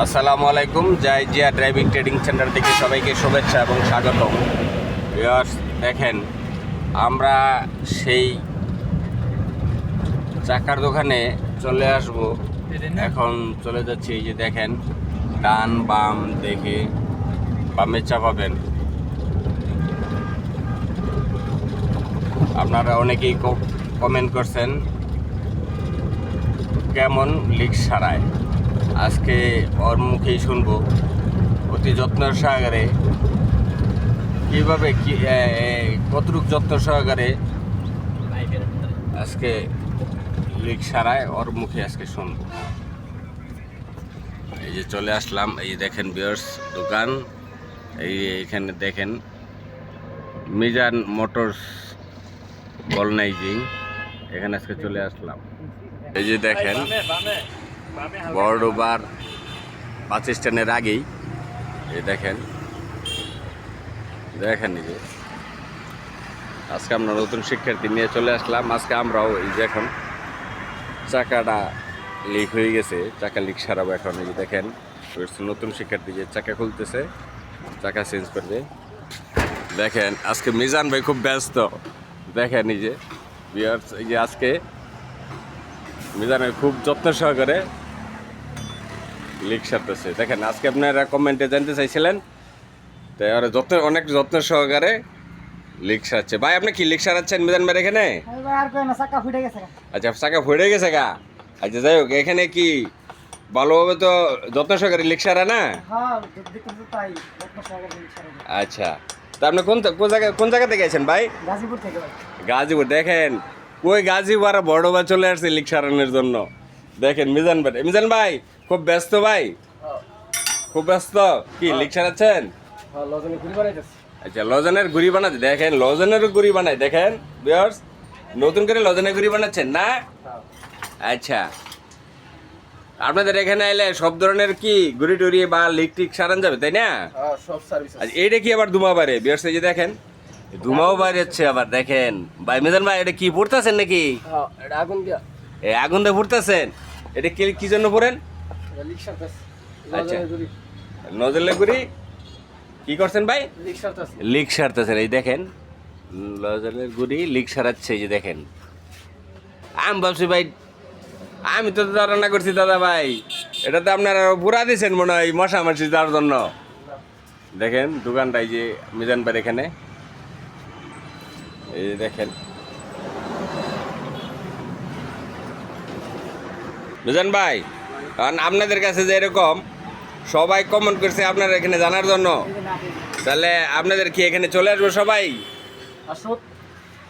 আসসালামু আলাইকুম, Joy Jia driving trading centre থেকে সবাইকে শুভেচ্ছা এবং ভিউয়ার্স দেখেন, আমরা সেই চাকার দোকানে চলে আসব। এখন চলে যাচ্ছি, এই যে দেখেন, ডান বাম দেখে বামে চাপাবেন। আপনারা অনেকেই কমেন্ট করছেন, কেমন লিক সারায়? আজকে ওর মুখেই শুনব। অতি যত্নের সহকারে কীভাবে কি কতটুক যত্ন সহকারে আজকে লিক সারায় ওর মুখে আজকে শুনব। এই যে চলে আসলাম, এই দেখেন বিয়ার্স দোকান। এই এখানে দেখেন, মিজান মোটরস বলনাইজিং এখানে আজকে চলে আসলাম। এই যে দেখেন বড়ডোবার বাস স্ট্যান্ডের আগেই দেখেন দেখেন নিজে আজকে আমরা নতুন শিক্ষার্থী নিয়ে চলে আসলাম। আজকে আমরাও এই যে এখন চাকাটা লিক হয়ে গেছে, চাকা লিক সারাবো এখন। এই দেখেন নতুন শিক্ষার্থী যে চাকা খুলতেছে, চাকা চেঞ্জ করবে। দেখেন, আজকে মিজান ভাই খুব ব্যস্ত। দেখেন যে বিয়ার্স এই যে আজকে মিজানের খুব যত্ন সহকারে লিক সারতেছে। দেখেন আজকে আপনারা কমেন্টে জানতে চাইছিলেন তাই ওরা যত্ন অনেক যত্ন সহকারে লিক সারছে। ভাই আপনি কি লিক সারাচ্ছেন মিজান ভাই এখানে? আর আচ্ছা চাকা ফুটে গেছে গা? আচ্ছা যাই হোক এখানে কি ভালোভাবে তো যত্ন সহকারে লিক সারা না? হ্যাঁ। আচ্ছা তা আপনি কোন কোন জায়গায় কোন জায়গা থেকে গেছেন ভাই? গাজীপুর থেকে ভাই। গাজীপুর দেখেন ওই গাজীপুর আর বড় বা চলে আসছে লিক সারানোর জন্য। দেখেন মিজান ভাই। মিজান ভাই খুব ব্যস্ত ভাই। খুব ব্যস্ত। কি হ্যাঁ। ঘুরি বানাইতেছি। আচ্ছা লজনের গুড়ি বানাচ্ছে। দেখেন লজনেরও গুড়ি বানায়। দেখেন বিয়ার্স নতুন করে লজনের গুড়ি বানাচ্ছেন না? আচ্ছা। আপনাদের এখানে এলে সব ধরনের কি গুড়ি টুরি বা লিক টিক সারান যাবে তাই না? হ্যাঁ সব সার্ভিস আচ্ছা এইটা কি আবার ধুমা বাড়ে বিয়ার্স এই যে দেখেন ধুমাও বাইরে হচ্ছে আবার দেখেন। ভাই মিজান ভাই এটা কি পড়তেছেন নাকি? হ্যাঁ এটা আগুন দিয়া। এই আগুন দিয়ে ফুটতেছেন? এটা কি কি জন্য পড়েন আচ্ছা। গুড়ি কি করছেন ভাই? লিক সারতেছেন এই দেখেন। লজলের গুড়ি লিক সারাচ্ছে এই যে দেখেন। আমি ভাবছি ভাই আমি তো রান্না করছি দাদা ভাই। এটা তো আপনারা পুরা দিয়েছেন মনে হয় মশা মারছি তার জন্য। দেখেন দোকানটা এই যে মিজান ভাই এখানে। এই দেখেন। মিজান ভাই কারণ আপনাদের কাছে যে এরকম সবাই কমেন্ট করছে আপনারা এখানে জানার জন্য। তাহলে আপনাদের কি এখানে চলে আসব সবাই? সব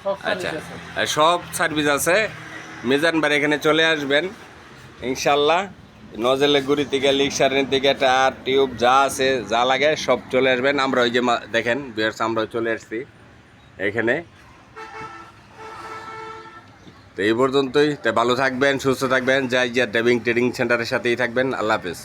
সব আচ্ছা সব সার্ভিস আছে। মিজান বার এখানে চলে আসবেন ইনশাল্লাহ। নজেলে গুড়ি থেকে লিক্সারের থেকে টায়ার টিউব যা আছে যা লাগে সব চলে আসবেন। আমরা ওই যে দেখেন বিয়ার্স আমরা চলে আসছি এখানে। তো এই পর্যন্তই। তাই ভালো থাকবেন, সুস্থ থাকবেন। যাই যা ড্রাইভিং ট্রেডিং সেন্টারের সাথেই থাকবেন। আল্লাহ হাফেজ।